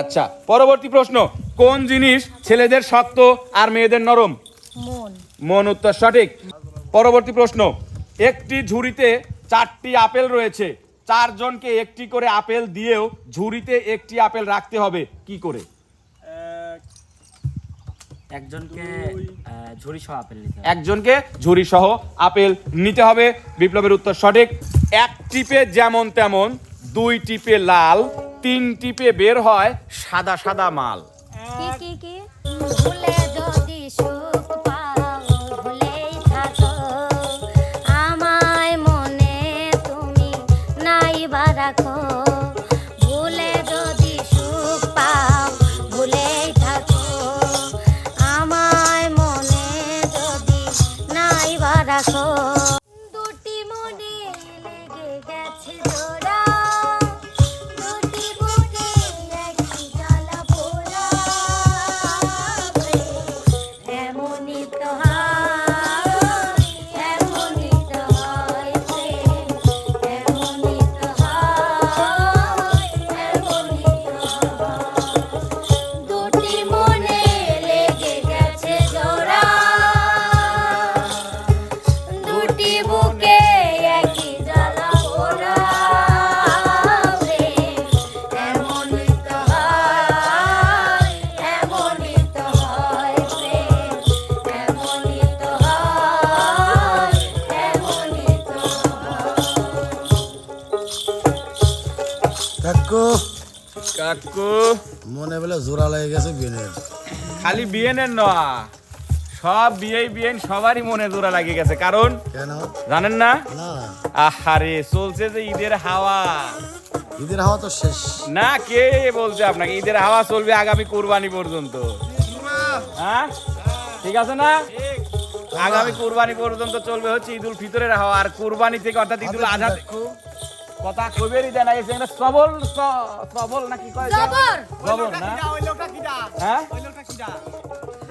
আচ্ছা পরবর্তী প্রশ্ন। কোন জিনিস ছেলেদের শক্ত আর মেয়েদের নরম? মন। মন উত্তর সঠিক। পরবর্তী প্রশ্ন একটি ঝুড়িতে চারটি আপেল রয়েছে। চারজনকে একটি করে আপেল দিয়েও ঝুড়িতে একটি আপেল রাখতে হবে। কি করে? একজনকে ঝুড়ি সহ আপেল নিতে একজনকে ঝুড়ি সহ আপেল নিতে হবে। বিপ্লবের উত্তর সঠিক। এক টিপে যেমন তেমন দুই টিপে লাল তিন টিপে বের হয় সাদা সাদা মাল। কি কি কি? ভুলে যদি কাকু। কাকু। মনে বলে জোড়া লেগে গেছে খালি বিয়েনের নয় সব বিয়ে বিয়েন সবারই মনে জোড়া লাগিয়ে গেছে। কারণ কেন? জানেন না? আহারে চলছে যে ঈদের হাওয়া। ঈদের হাওয়া তো শেষ। না কে বলছে আপনাকে? ঈদের হাওয়া চলবে আগামী কুরবানি পর্যন্ত। হ্যাঁ? ঠিক আছে না? আগামী কুরবানি পর্যন্ত চলবে হচ্ছে ঈদুল ফিতরের হাওয়া। আর কুরবানি থেকে অর্থাৎ ঈদুল আজহা কাকু, কথা কবেরই দেয় না এসে সবল সবল নাকি কয় জবর জবর না? ওই লোকটা কিডা হ্যাঁ? ওই লোকটা কিডা?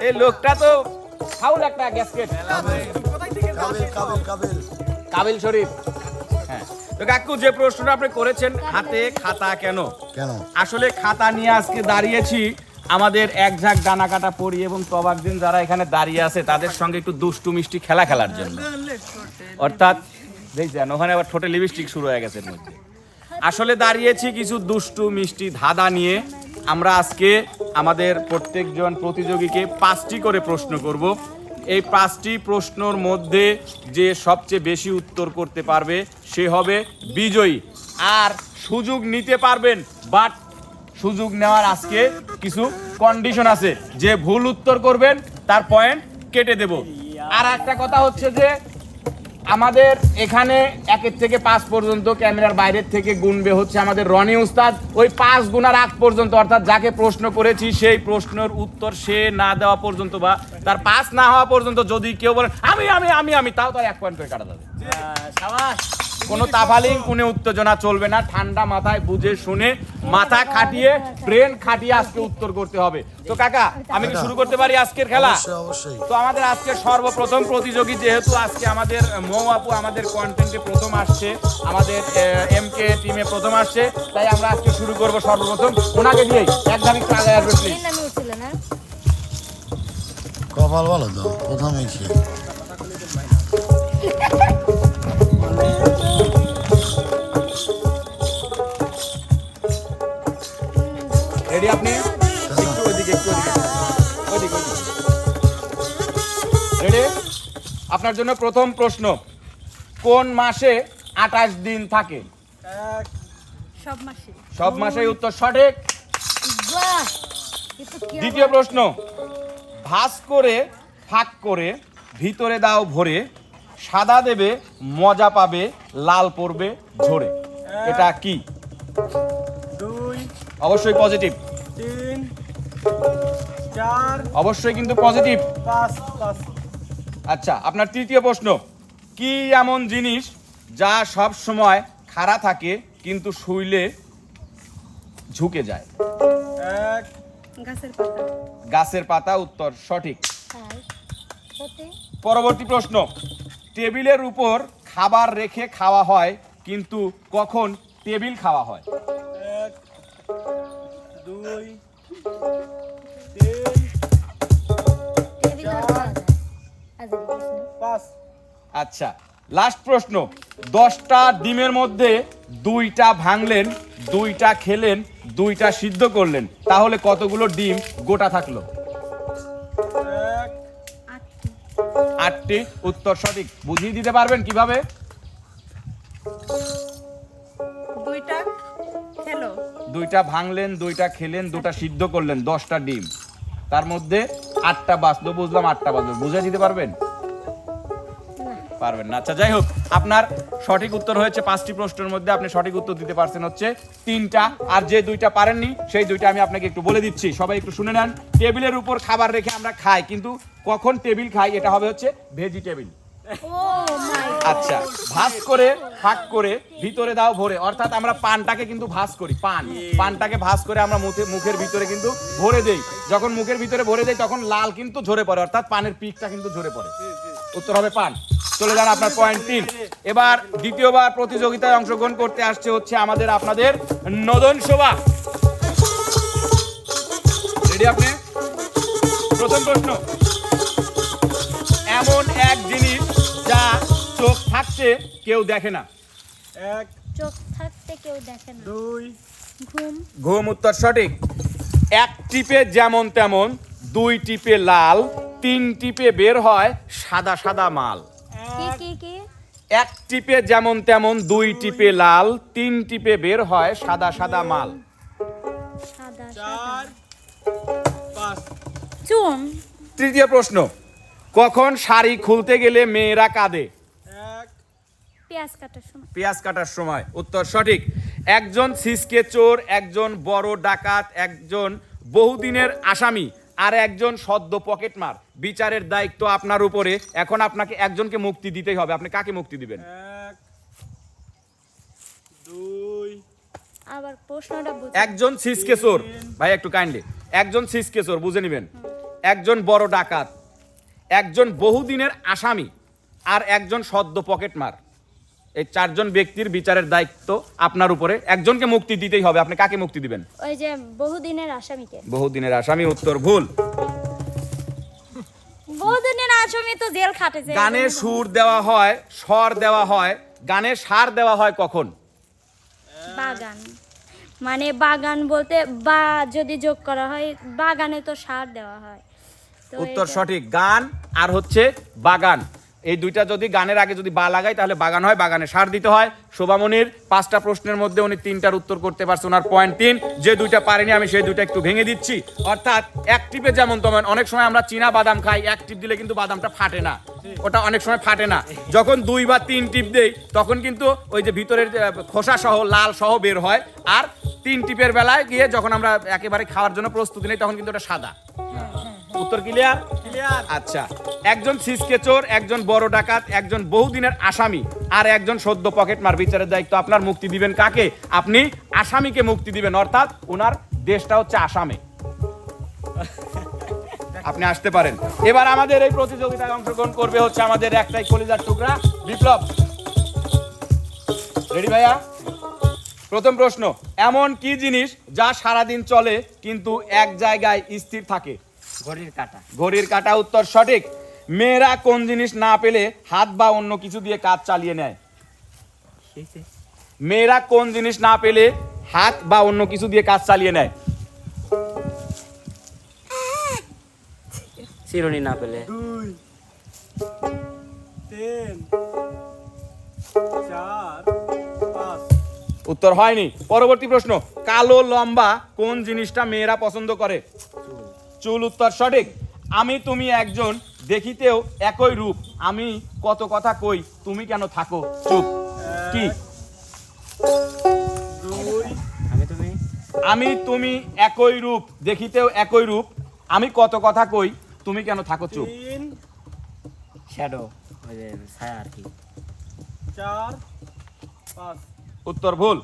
এই লোকটা তো ফাউল একটা গ্যাসকেট। কাবিল কাবিল কাবিল কাবিল। শরীফ। হ্যাঁ। তো কাকু যে প্রশ্নটা আপনি করেছেন হাতে খাতা কেন? কেন? আসলে খাতা নিয়ে আজকে দাঁড়িয়েছি আমাদের এক ঝাঁক ডানা কাটা পড়ি এবং তবাক দিন যারা এখানে দাঁড়িয়ে আছে তাদের সঙ্গে একটু দুষ্টু মিষ্টি খেলা খেলার জন্য। অর্থাৎ দেখছেন ওখানে আবার ঠোঁটে লিপস্টিক শুরু হয়ে গেছে মধ্যে। আসলে দাঁড়িয়েছি কিছু দুষ্টু, মিষ্টি ধাঁধা নিয়ে। আমরা আজকে আমাদের প্রত্যেকজন প্রতিযোগীকে পাঁচটি করে প্রশ্ন করব। এই পাঁচটি প্রশ্নর মধ্যে যে সবচেয়ে বেশি উত্তর করতে পারবে, সে হবে বিজয়ী। আর সুযোগ নিতে পারবেন, বাট সুযোগ নেওয়ার আজকে কিছু কন্ডিশন আছে। যে ভুল উত্তর করবেন, তার পয়েন্ট কেটে দেব। আর একটা কথা হচ্ছে যে আমাদের এখানে একের থেকে পাঁচ পর্যন্ত ক্যামেরার বাইরের থেকে গুনবে হচ্ছে আমাদের রনি উস্তাদ। ওই পাঁচ গুণার আগ পর্যন্ত, অর্থাৎ যাকে প্রশ্ন করেছি, সেই প্রশ্নের উত্তর সে না দেওয়া পর্যন্ত বা তার পাস না হওয়া পর্যন্ত যদি কেউ বলেন আমি আমি আমি আমি, তাও তার এক পয়েন্ট করে কাটা যাবে। কোনো তাফালিং কোনো উত্তেজনা চলবে না। ঠান্ডা মাথায় বুঝে শুনে মাথা খাটিয়ে ব্রেন খাটিয়ে আজকে উত্তর করতে হবে। তো কাকা আমি কি শুরু করতে পারি আজকের খেলা? তো আমাদের আজকে সর্বপ্রথম প্রতিযোগী যেহেতু আজকে আমাদের মৌ আপু আমাদের কন্টেন্টে প্রথম আসছে আমাদের এম কে টিমে প্রথম আসছে তাই আমরা আজকে শুরু করব সর্বপ্রথম। ওনাকে দিয়েই একদম একটু আগে আসবে প্লিজ কপাল ভালো তো প্রথমেই রেডি আপনি? একটু ওইদিকে একটু ওইদিকে রেডি আপনার জন্য প্রথম প্রশ্ন কোন মাসে আঠাশ দিন থাকে? সব মাসে। সব উত্তর সঠিক। দ্বিতীয় প্রশ্ন ভাস করে ফাঁক করে ভিতরে দাও ভরে সাদা দেবে মজা পাবে লাল পড়বে ঝরে। এটা কি? অবশ্যই পজিটিভ তিন চার অবশ্যই কিন্তু পজিটিভ পাঁচ পাঁচ। আচ্ছা আপনার তৃতীয় প্রশ্ন। কি এমন জিনিস যা সব সময় খাড়া থাকে কিন্তু শুইলে ঝুঁকে যায়? এক গাছের পাতা। গাছের পাতা উত্তর সঠিক। পরবর্তী প্রশ্ন। টেবিলের উপর খাবার রেখে খাওয়া হয় কিন্তু কখন টেবিল খাওয়া হয়? দুই তিন পাঁচ আচ্ছা লাস্ট প্রশ্ন। দশটা ডিমের মধ্যে দুইটা ভাঙলেন দুইটা খেলেন দুইটা সিদ্ধ করলেন। তাহলে কতগুলো ডিম গোটা থাকল? আটটি। আটটি। উত্তর সঠিক। বুঝিয়ে দিতে পারবেন কীভাবে? দুইটা ভাঙলেন, দুইটা খেলেন, দুটা সিদ্ধ করলেন, দশটা ডিম। তার মধ্যে আটটা বাঁচলো, বুঝলাম আটটা বাঁচলো। বুঝে দিতে পারবেন? পারবেন না। আচ্ছা যাই হোক, আপনার সঠিক উত্তর হয়েছে পাঁচটি প্রশ্নের মধ্যে। আপনি সঠিক উত্তর দিতে পারছেন হচ্ছে তিনটা। আর যে দুইটা পারেননি, সেই দুইটা আমি আপনাকে একটু বলে দিচ্ছি। সবাই একটু শুনে নেন। টেবিলের উপর খাবার রেখে আমরা খাই, কিন্তু কখন টেবিল খাই, এটা হবে হচ্ছে ভেজিটেবিল। ও মাই আচ্ছা ভাস করে, ফাঁক করে ভিতরে দাও ভরে। অর্থাৎ আমরা পানটাকে কিন্তু ভাস করি, পান। পানটাকে ভাস করে আমরা মুখে মুখের ভিতরে কিন্তু ভরে দেই। যখন মুখের ভিতরে ভরে দেই, তখন লাল কিন্তু ঝরে পড়ে, অর্থাৎ পানের পিকটা কিন্তু ঝরে পড়ে। উত্তর হবে পান। চলে যান আপনার পয়েন্ট তিন। এবার দ্বিতীয়বার প্রতিযোগিতায় অংশগ্রহণ করতে আসছে হচ্ছে আমাদের, আপনাদের নদন শোভা। রেডি আপনি? প্রথম প্রশ্ন। এমন এক জিনিস চোখ থাকতে কেউ দেখে না। এক চোখ থাকতে কেউ দেখে না। দুই। ঘুম। ঘুম উত্তর সঠিক। এক টিপে যেমন তেমন দুই টিপে লাল তিন টিপে বের হয় সাদা সাদা মাল। কি কি কি? এক টিপে যেমন তেমন দুই টিপে লাল তিন টিপে বের হয় সাদা সাদা মাল। সাদা চার পাঁচ। চুন তৃতীয় প্রশ্ন কখন শাড়ি খুলতে গেলে মেয়েরা কাঁদে? পেঁয়াজ কাটার সময়। পেঁয়াজ কাটার সময়। উত্তর সঠিক। একজন সিসকে চোর একজন বড় ডাকাত একজন বহুদিনের আসামি আর একজন সদ্য পকেটমার বিচারের দায়িত্ব আপনার উপরে। এখন আপনাকে একজনকে মুক্তি দিতেই হবে। আপনি কাকে মুক্তি দিবেন? এক দুই আবার প্রশ্নটা বুঝ। একজন সিসকে চোর। ভাই একটু কাইন্ডলি। একজন সিসকে চোর বুঝে নেবেন। একজন বড় ডাকাত একজন বহুদিনের আসামি আর একজন সদ্য পকেটমার এই চারজন ব্যক্তির বিচারের দায়িত্ব আপনার উপরে। একজনকে মুক্তি দিতেই হবে। আপনি কাকে মুক্তি দিবেন? ওই যে বহুদিনের আসামিকে। বহুদিনের আসামি উত্তর ভুল। বহুদিনের আসামি তো জেল খাটেছে। গানে সুর দেওয়া হয় স্বর দেওয়া হয় গানে সার দেওয়া হয় কখন? বাগান। মানে বাগান বলতে বা যদি যোগ করা হয় বাগানে তো সার দেওয়া হয়। উত্তর সঠিক। গান আর হচ্ছে বাগান। এই দুইটা যদি গানের আগে যদি বা লাগাই, তাহলে বাগান হয়, বাগানে সার দিতে হয়। শোভামনির পাঁচটা প্রশ্নের মধ্যে উনি তিনটার উত্তর করতে পারছে ওনার পয়েন্ট তিন। যে দুইটা পারেনি, আমি সেই দুইটা একটু ভেঙে দিচ্ছি। অর্থাৎ এক টিপে যেমন তেমন, অনেক সময় আমরা চীনা বাদাম খাই এক টিপ দিলে কিন্তু বাদামটা ফাটে না। ওটা অনেক সময় ফাটে না। যখন দুই বা তিন টিপ দেই, তখন কিন্তু ওই যে ভিতরের খোসা সহ, লাল সহ বের হয়। আর তিন টিপের বেলায় গিয়ে যখন আমরা একেবারে খাওয়ার জন্য প্রস্তুতি নিই, তখন কিন্তু ওটা সাদা। উত্তর ক্লিয়ার আচ্ছা। একজন সিসকে চোর একজন বড় ডাকাত, একজন বহুদিনের আসামি আর একজন সদ্য পকেটমার বিচারের দায়িত্ব আপনার মুক্তি দিবেন কাকে? আপনি আসামিকে মুক্তি দিবেন, অর্থাৎ ওনার দেশটা হচ্ছে আসামে। আপনি আসতে পারেন। এবার আমাদের এই প্রতিযোগিতায় অংশগ্রহণ করবে হচ্ছে আমাদের একটাই কলিজার টুকরা, বিপ্লব। রেডি ভাইয়া? প্রথম প্রশ্ন, এমন কি জিনিস যা সারাদিন চলে, কিন্তু এক জায়গায় স্থির থাকে? ঘড়ির কাটা। ঘড়ির কাটা উত্তর সঠিক। মেয়েরা কোন জিনিস না পেলে হাত বা অন্য কিছু দিয়ে কাজ চালিয়ে নেয়? মেয়েরা কোন জিনিস না পেলে হাত বা অন্য কিছু দিয়ে কাজ চালিয়ে নেয়? চিরুনি না পেলে। দুই তিন চার পাঁচ। উত্তর হয়নি। পরবর্তী প্রশ্ন কালো লম্বা কোন জিনিসটা মেয়েরা পছন্দ করে? চুল উত্তর সঠিক। আমি তুমি একজন দেখিতেও একই রূপ। আমি কত কথা কই তুমি কেন থাকো? চুপ। কি? আমি তুমি? আমি তুমি একই রূপ দেখিতেও একই রূপ। আমি কত কথা কই তুমি কেন থাকো? চুপ। তিন। শ্যাডো ছায়া আর কি। চার। পাঁচ। উত্তর ভুল।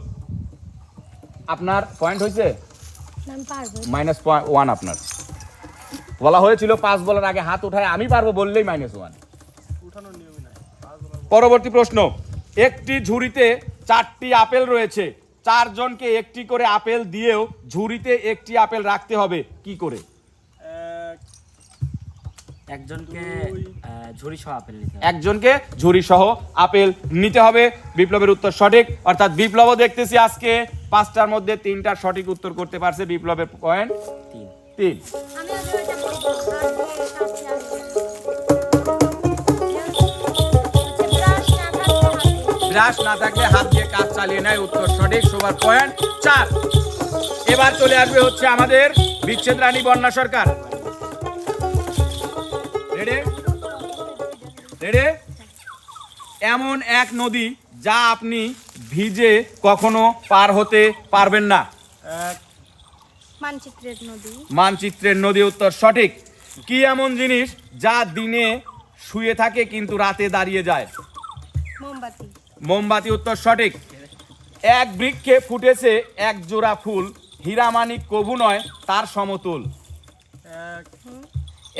আপনার পয়েন্ট হয়েছে মাইনাস ওয়ান আপনার। বলা হয়েছিল পাঁচ বলার আগে হাত উঠায় আমি পারব বললেই মাইনাস ওয়ান উঠানোর নিয়মই নাই। পাঁচ বলা পরবর্তী প্রশ্ন একটি ঝুড়িতে চারটি আপেল রয়েছে চারজনকে একটি করে আপেল দিয়েও ঝুড়িতে একটি আপেল রাখতে হবে কি করে? একজনকে আহ, ঝুড়ি সহ আপেল নিতে হবে। একজনকে ঝুড়ি সহ আপেল নিতে হবে বিপ্লবের উত্তর সঠিক। অর্থাৎ বিপ্লবও দেখতেছি আজকে পাঁচটার মধ্যে তিনটার সঠিক উত্তর করতে পারছে বিপ্লবের পয়েন্ট তিন। তিন। ব্রাশ না থাকলে হাত দিয়ে কাজ চালিয়ে নেয় উত্তর সঠিক সবার পয়েন্ট চার। এবার চলে আসবে হচ্ছে আমাদের বিচ্ছেদ রানী বন্যা সরকার। এমন এক নদী যা আপনি ভিজে কখনো পার হতে পারবেন না। এক মানচিত্রের নদী। মানচিত্রের নদী উত্তর সঠিক। কি এমন জিনিস যা দিনে শুয়ে থাকে কিন্তু রাতে দাঁড়িয়ে যায়? মোমবাতি। মোমবাতি উত্তর সঠিক। এক বৃক্ষে ফুটেছে এক জোড়া ফুল হীরামানিক কবু নয় তার সমতুল।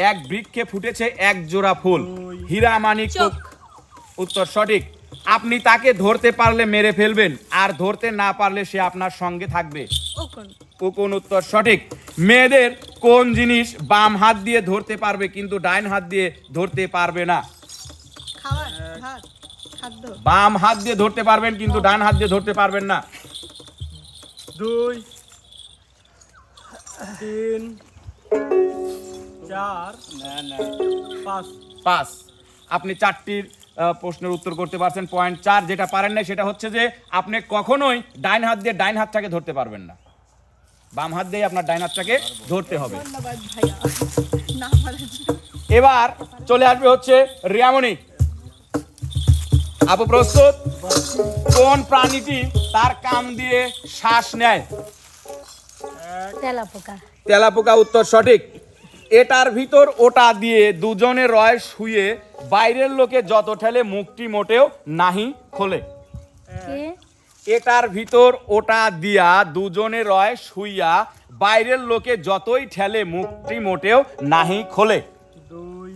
এক বৃক্ষে ফুটেছে এক জোড়া ফুল হীরামানিক। উত্তর সঠিক। আপনি তাকে ধরতে পারলে মেরে ফেলবেন আর ধরতে না পারলে সে আপনার সঙ্গে থাকবে। কোন উত্তর সঠিক? মেয়েদের কোন জিনিস বাম হাত দিয়ে ধরতে পারবে কিন্তু ডাইন হাত দিয়ে ধরতে পারবে না? বাম হাত দিয়ে ধরতে পারবেন কিন্তু ডান হাত দিয়ে ধরতে পারবেন না। দুই তিন চার পাঁচ। পাস আপনি চারটির প্রশ্নের উত্তর করতে পারছেন। পয়েন্ট চার যেটা পারেন না সেটা হচ্ছে যে আপনি কখনোই ডাইন হাত দিয়ে ডাইন হাতটাকে ধরতে পারবেন না। বাম হাত দিয়ে আপনার ডাইনারটাকে ধরতে হবে। এবার চলে আসবে হচ্ছে রিয়ামণি। আপু প্রস্তুত? কোন প্রাণীটি তার কাম দিয়ে শ্বাস নেয়? তেলা পোকা তেলাপোকা উত্তর সঠিক। এটার ভিতর ওটা দিয়ে দুজনে রয় শুয়ে বাইরের লোকে যত ঠেলে মুখটি মোটেও নাহি খোলে। এটার ভিতর ওটা দিয়া দুজনে রয় শুইয়া বাইরের লোকে যতই ঠেলে মুক্তি মোটেও নাহি খোলে। দুই।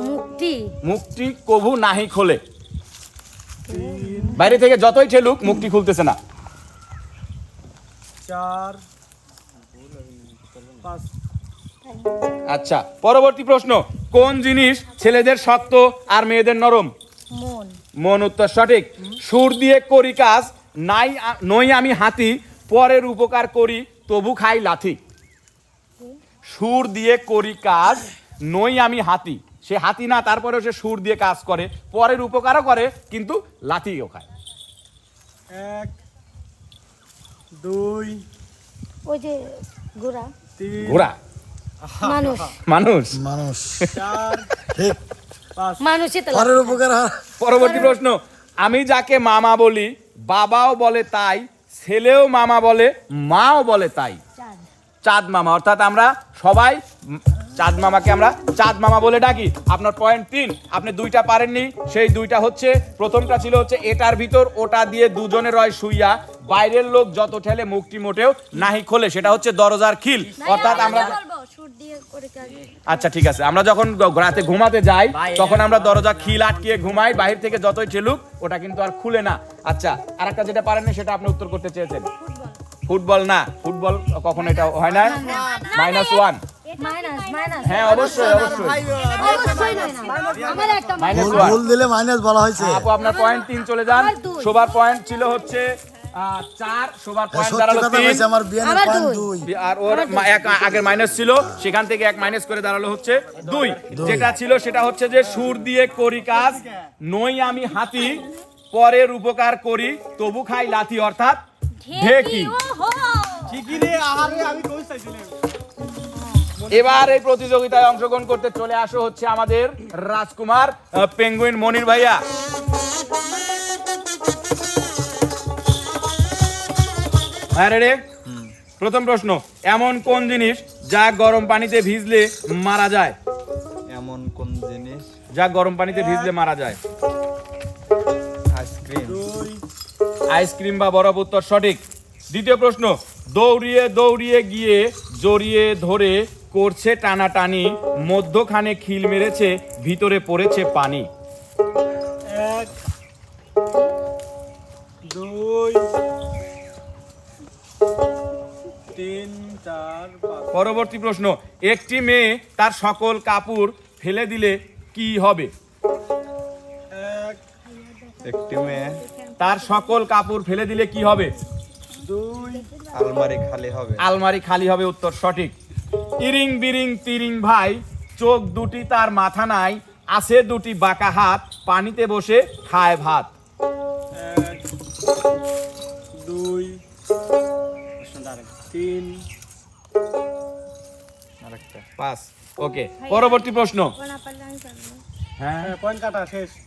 মুক্তি? মুখটি কভু নাহি খোলে। বাইরে থেকে যতই ঠেলুক মুক্তি খুলতেছে না। চার। আচ্ছা পরবর্তী প্রশ্ন কোন জিনিস ছেলেদের শক্ত আর মেয়েদের নরম? মন। মন উত্তর সঠিক। সুর দিয়ে করি কাজ নাই নই আমি হাতি পরের উপকার করি তবু খাই লাথি। সুর দিয়ে করি কাজ নই আমি হাতি। সে হাতি না তারপরেও সে সুর দিয়ে কাজ করে। পরের উপকারও করে কিন্তু লাথিও খায়। এক দুই ওই যে গোড়া তিন ঘোড়া? মানুষ। মানুষ? মানুষ। চার ঠিক। পাঁচ। মানুষই তো পরের উপকার পরবর্তী প্রশ্ন। আমি যাকে মামা বলি বাবাও বলে তাই ছেলেও মামা বলে মাও বলে তাই। চাঁদ। মামা অর্থাৎ আমরা সবাই চাঁদ মামাকে আমরা চাঁদ মামা বলে ডাকি। আপনার পয়েন্ট তিন। আপনি দুইটা পারেননি। সেই দুইটা হচ্ছে প্রথমটা ছিল হচ্ছে এটার ভিতর ওটা দিয়ে দুজনে রয় শুইয়া বাইরের লোক যত ঠেলে মুখটি মোটেও নাহি খোলে সেটা হচ্ছে দরজার খিল। অর্থাৎ আমরা বলব? সুর দিয়ে করে কাজ আচ্ছা ঠিক আছে। আমরা যখন রাতে ঘুমাতে যাই তখন আমরা দরজা খিল আটকিয়ে ঘুমাই বাহির থেকে যতই ঠেলুক ওটা কিন্তু আর খুলে না। আচ্ছা আর একটা যেটা পারেননি সেটা আপনি উত্তর করতে চেয়েছেন। ফুটবল। না। ফুটবল কখনো এটা হয় না মাইনাস ওয়ান হ্যাঁ অবশ্যই অবশ্যই অবশ্যই। নয় না আমার একটা মাইনাস ভুল দিলে মাইনাস বলা হয়েছে। আপু আপনার পয়েন্ট তিন চলে যান। শোভার পয়েন্ট ছিল হচ্ছে চার শোভার পয়েন্ট দাঁড়াল তিন। আমার বিয়ানের পয়েন্ট দুই। দুই। আর ওর এক আগের মাইনাস ছিল সেখান থেকে এক মাইনাস করে দাঁড়াল হচ্ছে দুই। যেটা ছিল সেটা হচ্ছে যে সুর দিয়ে করি কাজ নই আমি হাতি পরের উপকার করি তবু খাই লাথি অর্থাৎ ঢেকি ঠিকই রে আমি কই চাইছিলাম। এবার এই প্রতিযোগিতায় অংশগ্রহণ করতে চলে আসো হচ্ছে আমাদের রাজকুমার পেঙ্গুইন মনির ভাইয়া। হ্যাঁ রে প্রথম প্রশ্ন এমন কোন জিনিস যা গরম পানিতে ভিজলে মারা যায়? এমন কোন জিনিস? যা গরম পানিতে ভিজলে মারা যায়? আইসক্রিম। আইসক্রিম বা বরফ উত্তর সঠিক। দ্বিতীয় প্রশ্ন দৌড়িয়ে দৌড়িয়ে গিয়ে জড়িয়ে ধরে করছে টানাটানি মধ্যখানে খিল মেরেছে ভিতরে পড়েছে পানি। পরবর্তী প্রশ্ন একটি মেয়ে তার সকল কাপড় ফেলে দিলে কি হবে? একটি মেয়ে তার সকল কাপড় ফেলে দিলে কি হবে? দুই আলমারি খালি হবে। আলমারি খালি হবে উত্তর সঠিক। ইরিং বিরিং তিরিং ভাই চোখ দুটি তার মাথা নাই আছে দুটি বাঁকা হাত পানিতে বসে খায় ভাত। দুই তিন আরেকটা পাস ওকে পরবর্তী প্রশ্ন। হ্যাঁ পারলে আমি পারব।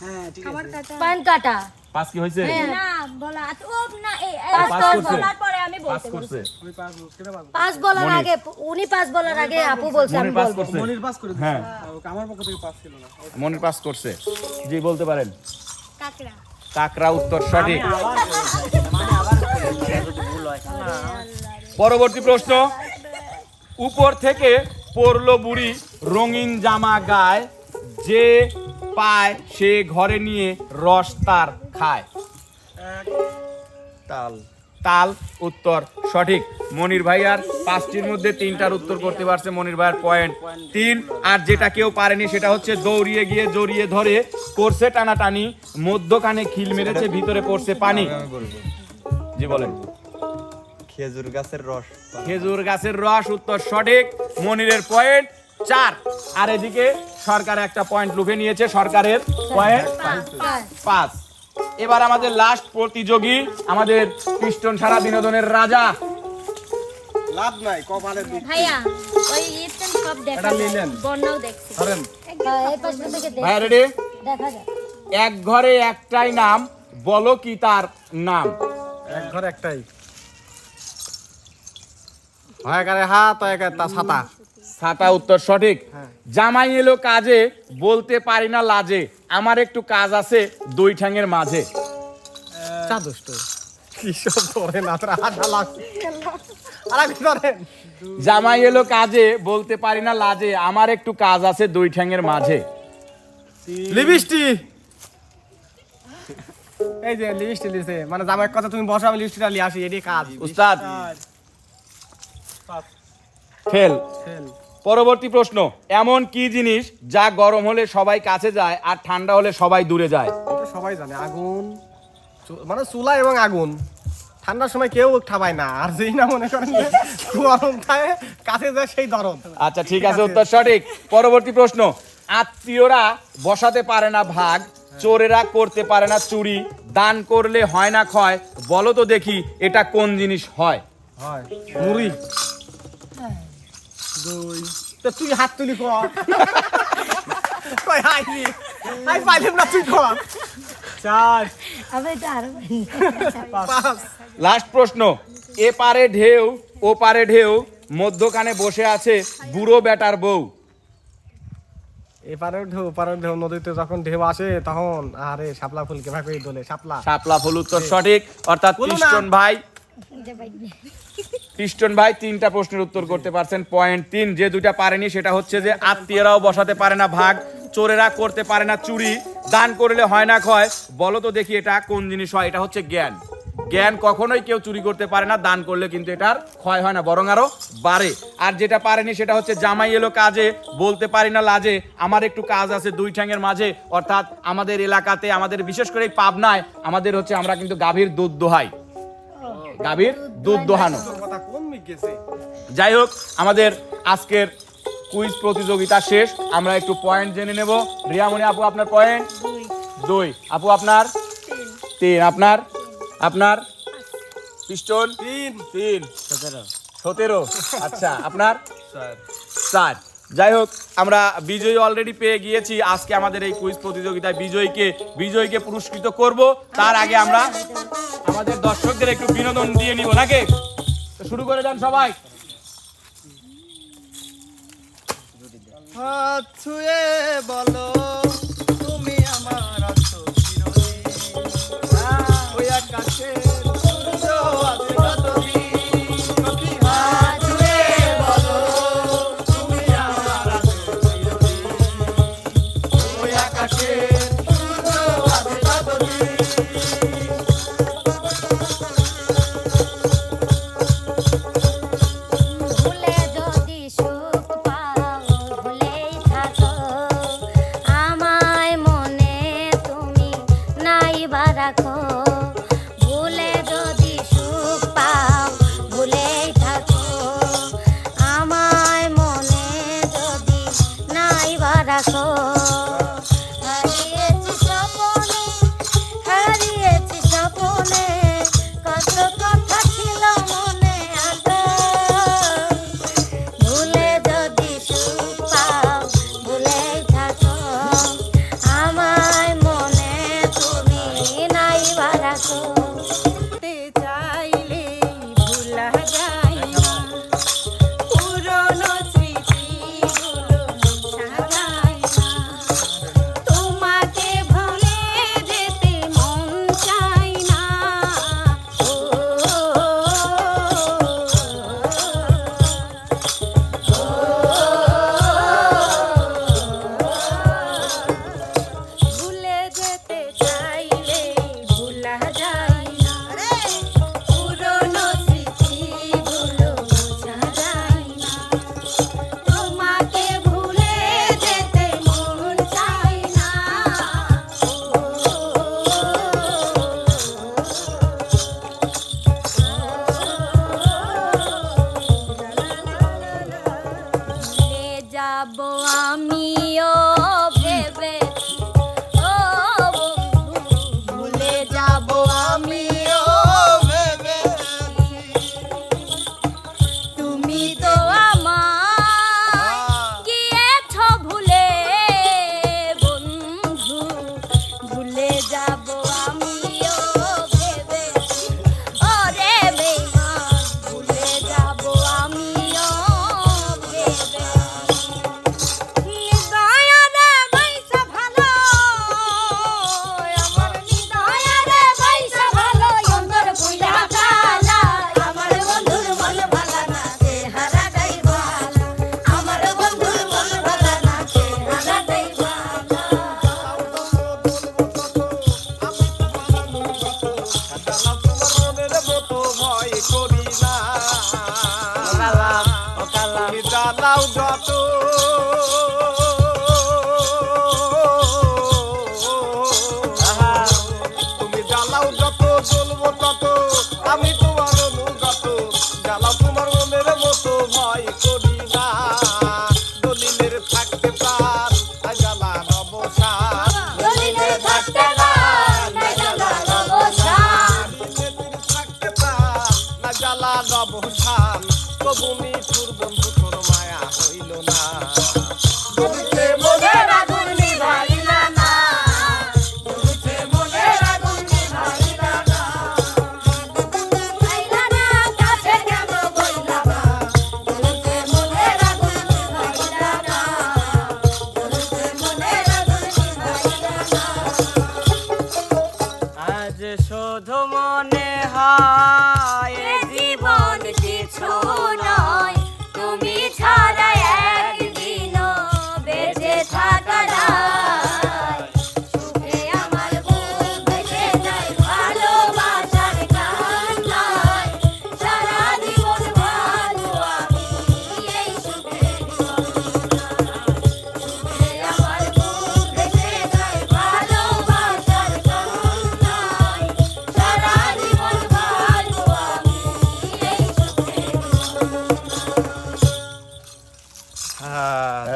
হ্যাঁ পয়েন্ট পান কাটা। পাস কি হয়েছে? না বলা ও না এই পাস বলার পরে আমি বলতে করছে। আমি পাস কেটে পাস পাঁচ বলার আগে উনি পাঁচ বলার আগে আপু বলছে আমি বলব মনির পাস করে হ্যাঁ। আমার পক্ষ থেকে পাস ছিল না। মনির পাস করছে। জি বলতে পারেন। কাকড়া। কাকরা উত্তর সঠিক। মানে আবার ভুল হয়। পরবর্তী প্রশ্ন। উপর থেকে পড়ল বুড়ি রঙিন জামা গায় যে পায় সে ঘরে নিয়ে রস তার খায়। তাল। তাল উত্তর সঠিক। মনির ভাইয়ার পাঁচটির মধ্যে তিনটার উত্তর করতে পারছে মনির ভাইয়ার পয়েন্ট তিন আর যেটা কেউ পারেনি সেটা হচ্ছে দৌড়িয়ে গিয়ে জড়িয়ে ধরে করছে টানাটানি মধ্যখানে খিল মেরেছে ভিতরে পড়ছে পানি। জি বলেন। খেজুর গাছের রস। খেজুর গাছের রস উত্তর সঠিক। মনিরের পয়েন্ট চার। আর এদিকে সরকার একটা পয়েন্ট লুফে নিয়েছে সরকারের পয়েন্ট পাঁচ। এবার আমাদের লাস্ট প্রতিযোগী আমাদের পিস্টন সারা বিনোদনের রাজা। লাভ নাই কপালের ভাইয়া ওই ইস্টার্ন সব দেখা নিলেন। যায়। বন্যাও দেখছি। ধরেন। এই পাশটা থেকে দেখ- ভাইয়া রেডি দেখা যাক এক ঘরে একটাই নাম বলো কি তার নাম? এক ঘরে একটাই। হয় কারে হাত হয় তা ছাতা। ছাতা উত্তর সঠিক। জামাই এলো কাজে বলতে পারি না লাজে। আমার একটু কাজ আছে দুই ঠ্যাঙের মাঝে। জামাই এলো কাজে বলতে পারি না লাজে। আমার একটু কাজ আছে দুই ঠ্যাঙের মাঝে। লিপস্টি। এই যে লিপস্টি লিছে। মানে জামাই কথা তুমি বসো আমি লিপস্টিটা নিয়ে আসি এটি কাজ। উস্তাদ। ফেল ফেল পরবর্তী প্রশ্ন এমন কি জিনিস যা গরম হলে সবাই কাছে যায় আর ঠান্ডা হলে সবাই দূরে যায়? এটা সবাই জানে আগুন চু- মানে চুলা এবং আগুন। ঠান্ডার সময় কেউ ঠাবায় না আর যেই না মনে করেন যে গরম থাকে কাছে যায় সেই দরদ আচ্ছা ঠিক আছে উত্তর সঠিক। পরবর্তী প্রশ্ন আত্মীয়রা বসাতে পারে না ভাগ চোরেরা করতে পারে না চুরি দান করলে হয় না ক্ষয় বলো তো দেখি এটা কোন জিনিস হয়? হয় মুড়ি। দুই। তো তুই হাত তুলি কর কই হাই নি হাই পাইলাম না তুই কর চার। আমি এটা আরও পাঁচ। লাস্ট প্রশ্ন। এ পারে ঢেউ ও পারে ঢেউ মধ্যখানে বসে আছে বুড়ো বেটার বউ। এপারেও ঢেউ ওপারেও ঢেউ নদীতে যখন ঢেউ আসে তখন আরে শাপলা ফুল কে ভাই দোলে শাপলা। শাপলা ফুল উত্তর সঠিক অর্থাৎ। পিস্টন ভাই। পিস্টন ভাই, তিনটা প্রশ্নের উত্তর করতে পারছেন। পয়েন্ট তিন, যে দুইটা পারেনি, সেটা হচ্ছে যে আত্মীয়রাও বসাতে পারে না ভাগ, চোরেরা করতে পারে না চুরি, দান করলে হয় না ক্ষয়। বলো তো দেখি এটা কোন জিনিস হয়, এটা হচ্ছে জ্ঞান। জ্ঞান কখনোই কেউ চুরি করতে পারে না, দান করলে কিন্তু এটার ক্ষয় হয় না, বরং আরও বাড়ে। আর যেটা পারেনি, সেটা হচ্ছে জামাই এলো কাজে, বলতে পারি না লাজে, আমার একটু কাজ আছে দুই ঠ্যাঙের মাঝে, অর্থাৎ আমাদের এলাকাতে, আমাদের বিশেষ করে পাবনায়, আমাদের হচ্ছে আমরা কিন্তু গাভীর দুধ দোহাই। গাভীর দুধ দোহানো। যাই হোক আমাদের আজকের কুইজ প্রতিযোগিতা শেষ। আমরা একটু পয়েন্ট জেনে নেব। রিয়ামণি আপু আপনার পয়েন্ট দুই। আপু আপনার? তিন। আপনার? আপনার? পিস্টন? তিন। তিন। সতেরো। সতেরো। আচ্ছা আপনার? চার। যাই হোক আমরা বিজয়ী অলরেডি পেয়ে গিয়েছি। আজকে আমাদের এই কুইজ প্রতিযোগিতায় বিজয়ীকে বিজয়ীকে পুরস্কৃত করব। তার আগে আমরা আমাদের দর্শকদের একটু বিনোদন দিয়ে নিব নাকি? শুরু করে দেন সবাই। হাত ছুঁয়ে বলো।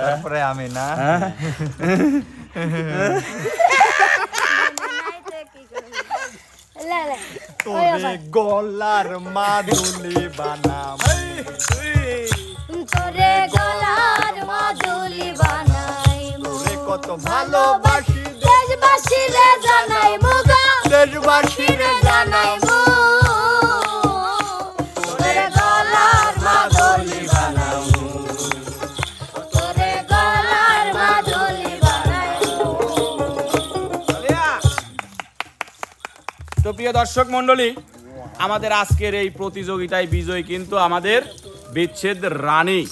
তারপরে আমি না? লে তোরে গলার মাদুলি বানাম। তোরে গলার মাদুলি বানাই তোরে কত ভালোবাসি দেশবাসী রে জানাই মুগা দেশবাসী রে জানাই মু। প্রিয় দর্শক মণ্ডলী আমাদের আজকের এই প্রতিযোগিতায় বিজয় কিন্তু আমাদের বিচ্ছেদ রানী।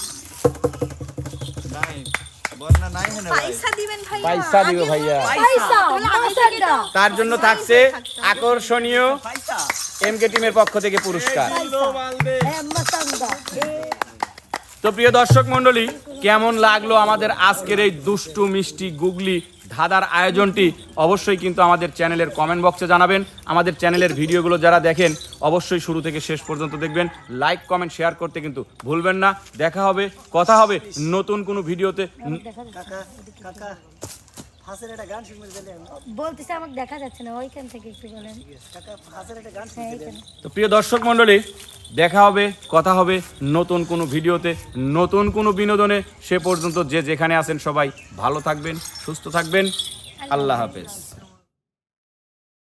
তার জন্য থাকছে আকর্ষণীয় এমকে টিমের পক্ষ থেকে পুরস্কার। তো প্রিয় দর্শক মণ্ডলী কেমন লাগল আমাদের আজকের এই দুষ্টু মিষ্টি গুগলি ধাঁধার আয়োজনটি অবশ্যই কিন্তু আমাদের চ্যানেলের কমেন্ট বক্সে জানাবেন। আমাদের চ্যানেলের ভিডিওগুলো যারা দেখেন, অবশ্যই শুরু থেকে শেষ পর্যন্ত দেখবেন। লাইক কমেন্ট শেয়ার করতে কিন্তু ভুলবেন না। দেখা হবে, কথা হবে নতুন কোনো ভিডিওতে। বলতেছে আমাকে দেখা যাচ্ছে না ওইখান থেকে একটু বলেন। হ্যাঁ, এইখানে। তো প্রিয় দর্শক মণ্ডলী দেখা হবে কথা হবে নতুন কোনো ভিডিওতে নতুন কোনো বিনোদনে সে পর্যন্ত যে যেখানে আছেন সবাই ভালো থাকবেন সুস্থ থাকবেন আল্লাহ হাফেজ।